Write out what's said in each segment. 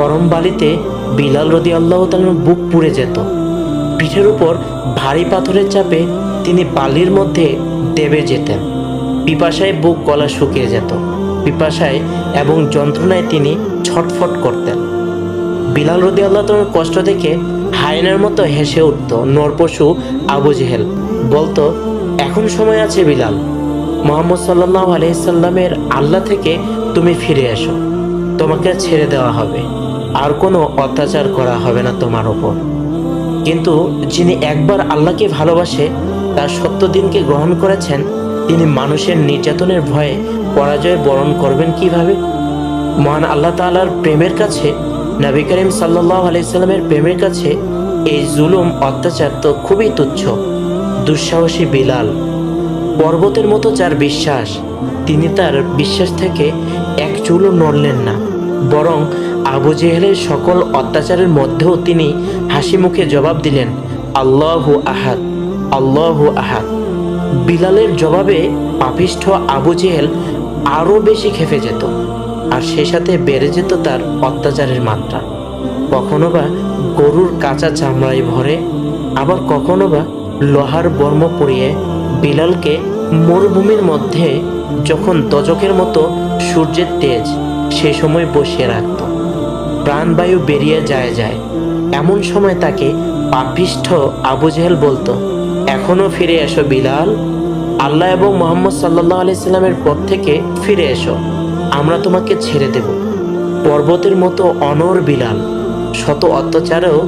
গরম বালিতে বিলাল রদি আল্লাহ তালার বুক পুড়ে যেত। পিঠের উপর ভারী পাথরের চাপে তিনি বালির মধ্যে দেবে যেতেন। পিপাসায় বুক গলা শুকিয়ে যেত। পিপাসায় এবং যন্ত্রণায় তিনি ছটফট করতেন। বিলাল রদি আল্লাহ তালার কষ্ট দেখে হায়নার মতো হেসে উঠত, নরপশু আবু জেহেল, বলতো, এখন সময় আছে বিলাল, মোহাম্মদ সাল্লাহ আলহিসাল্লামের আল্লাহ থেকে তুমি ফিরে এসো, তোমাকে ছেড়ে দেওয়া হবে। আর কোনো অত্যাচার করা হবে না তোমার ওপর। কিন্তু যিনি একবার আল্লাহকে ভালোবাসে, তার সত্য দিনকে গ্রহণ করেছেন, তিনি মানুষের নির্যাতনের ভয়ে পরাজয় বরণ করবেন কীভাবে? মহান আল্লাহ তাআলার প্রেমের কাছে, নবী করিম সাল্লাহ আলাইসাল্লামের প্রেমের কাছে এই জুলুম, অত্যাচার তো খুবই তুচ্ছ। দুঃসাহসী বিলাল। পর্বতের মতো যার বিশ্বাস, তিনি তার বিশ্বাস থেকে এক চুলও নড়লেন না, বরং আবু জেহেলের সকল অত্যাচারের মধ্যেও তিনি হাসি মুখে জবাব দিলেন, আল্লাহ আহাদ আল্লাহ আহাদ। বিলালের জবাবে পাপিষ্ঠ আবু জেহেল আরও বেশি খেপে যেত, আর সে সাথে বেড়ে যেত তার অত্যাচারের মাত্রা। কখনো বা গরুর কাঁচা চামড়ায় ভরে, আবার কখনো বা লোহার বর্ম পরিয়ে বিলালকে মরুভূমির মধ্যে যখন দজকের মতো সূর্যের তেজ সে সময় বসিয়ে রাখত। প্রাণবায়ু বেরিয়ে যায় যায়। এমন সময় তাকে পাপিষ্ঠ আবু জেহেল বলতো, এখনও ফিরে এসো বিলাল। আল্লাহ এবং মোহাম্মদ সাল্লাহ আলাইসাল্লামের পথ থেকে ফিরে এসো। আমরা তোমাকে ছেড়ে দেব। পর্বতের মতো অনর বিলাল। শত অত্যাচারেও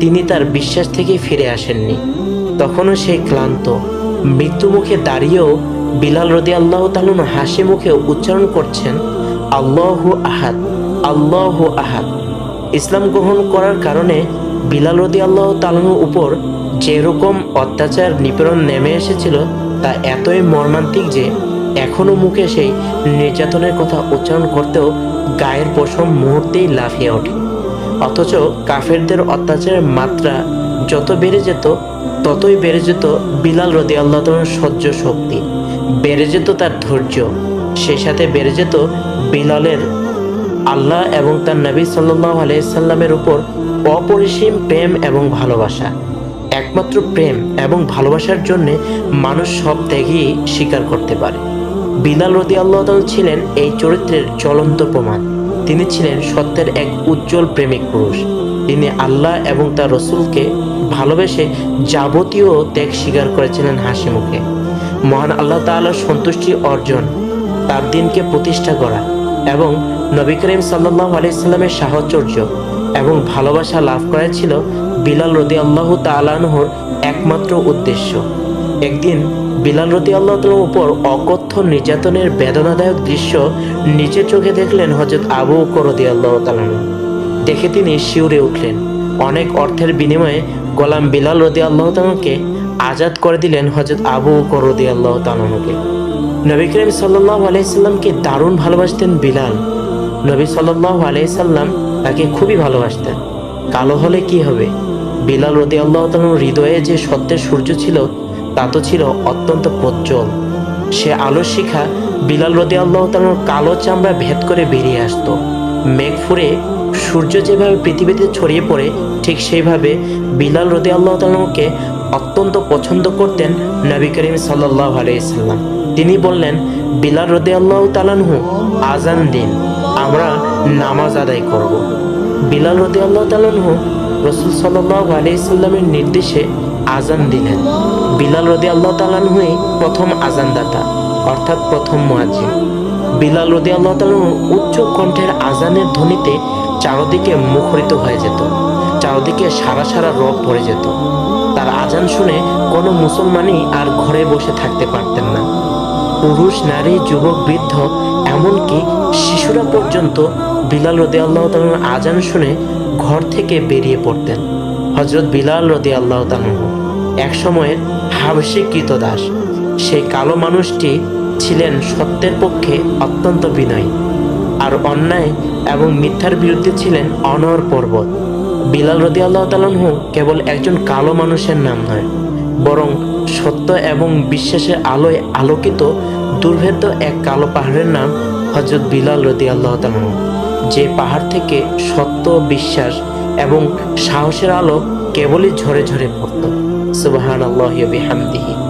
তিনি তার বিশ্বাস থেকে ফিরে আসেননি। তখনও সে ক্লান্ত। মৃত্যুমুখে দাঁড়িয়েও বিলাল রদি আল্লাহ তালুন হাসি মুখে উচ্চারণ করছেন, আল্লাহ আহাদ। আল্লাহ আহাদ। ইসলাম গ্রহণ করার কারণে বিলাল রদি আল্লাহ তালুর উপর যেরকম অত্যাচার নিপীড়ন নেমে এসেছিল, তা এতই মর্মান্তিক যে এখনও মুখে সেই নির্যাতনের কথা উচ্চারণ করতেও গায়ের পশম মুহূর্তেই লাফিয়ে ওঠে। অথচ কাফেরদের অত্যাচারের মাত্রা যত বেড়ে যেত, ততই বেড়ে যেত বিলাল রদি আল্লাহ সহ্য শক্তি। বেড়ে যেত তার ধৈর্য, সে সাথে বেড়ে যেত বিলালের আল্লাহ এবং তার নবী সাল্লাহ আলাইসাল্লামের উপর অপরিসীম প্রেম এবং ভালোবাসা। একমাত্র প্রেম এবং ভালোবাসার জন্যে মানুষ সব ত্যাগই স্বীকার করতে পারে। বিলাল রদি আল্লাহ ছিলেন এই চরিত্রের জ্বলন্ত প্রমাণ। তিনি ছিলেন সত্যের এক উজ্জ্বল প্রেমিক পুরুষ। তিনি আল্লাহ এবং তার রসুলকে ভালোবেসে যাবতীয় ত্যাগ স্বীকার করেছিলেন হাসি মুখে। মহান আল্লাহ তাআলার সন্তুষ্টি অর্জন, তার দিনকে প্রতিষ্ঠা করা এবং নবী করিম সাল্লাহ আলাইসাল্লামের সাহচর্য এবং ভালোবাসা লাভ করা ছিল বিলাল রদি আল্লাহ তালানহর একমাত্র উদ্দেশ্য। একদিন বিলাল রদি আল্লাহ উপর অকথ্য নির্যাতনের বেদনাদায়ক দৃশ্য নিচে চোখে দেখলেন হজরত আবু করদি আল্লাহ তালানহ দেখে তিনি শিউরে উঠলেন। অনেক অর্থের বিনিময়ে গোলাম বিলাল রদি আল্লাহ তালকে আজাদ করে দিলেন হজরত আবু করদি আল্লাহ তালকে নবী করিম সাল্লাহ আলাইসাল্লামকে দারুণ ভালোবাসতেন বিলাল। নবী সাল্লাহ আলাইসাল্লাম তাকে খুবই ভালোবাসতেন। কালো হলে কি হবে? বিলাল রদি আল্লাহ তালুর হৃদয়ে যে সত্যের সূর্য ছিল, তা তো ছিল অত্যন্ত প্রজ্জ্বল। সে আলোর শিখা বিলাল রদি আল্লাহ তালুর কালো চামড়া ভেদ করে বেরিয়ে আসতো। মেঘ ফুরে সূর্য যেভাবে পৃথিবীতে ছড়িয়ে পড়ে, ঠিক সেইভাবে বিলাল রদি আল্লাহ তালুকে অত্যন্ত পছন্দ করতেন নবী করিম সাল্লাহ আলাইসাল্লাম তিনি বললেন, বিলাল রদি আল্লাহ তালানহু আজান দিন। আমরা নামাজ আদায় করব। বিলাল রদি আল্লাহ তালানহু রসুল সাল্লাহ আলাইসাল্লামের নির্দেশে আজান দিলেন। বিলাল রদি আল্লাহ তালানহুই প্রথম আজানদাতা অর্থাৎ প্রথম মুয়াজ্জিন। বিলাল রদি আল্লাহ তালানহু উচ্চ কণ্ঠের আজানের ধ্বনিতে চারদিকে মুখরিত হয়ে যেত, চারদিকে সারা সারা রব পড়ে যেত। তার আজান শুনে কোনো মুসলমানই আর ঘরে বসে থাকতে পারতেন না। পুরুষ, নারী, যুবক, বৃদ্ধ এমনকি শিশুরা পর্যন্ত বিলাল রদি আল্লাহ তালুর আজান শুনে ঘর থেকে বেরিয়ে পড়তেন। হজরত বিলাল রদি আল্লাহ তালুহ এক সময়ের হাবসি কৃতদাস সেই কালো মানুষটি ছিলেন সত্যের পক্ষে অত্যন্ত বিনয়ী আর অন্যায় এবং মিথ্যার বিরুদ্ধে ছিলেন অনর পর্বত। বিলাল রদি আল্লাহ তালহু কেবল একজন কালো মানুষের নাম নয় বরং সত্য এবং বিশ্বাসের আলোয় আলোকিত দুর্ভেদ্য এক কালো পাহাড়ের নাম হজরত বিলাল রদি আল্লাহ যে পাহাড় থেকে সত্য, বিশ্বাস এবং সাহসের আলো কেবলই ঝরে ঝরে পড়ত। সুবাহান আল্লাহ বিহামদিহি।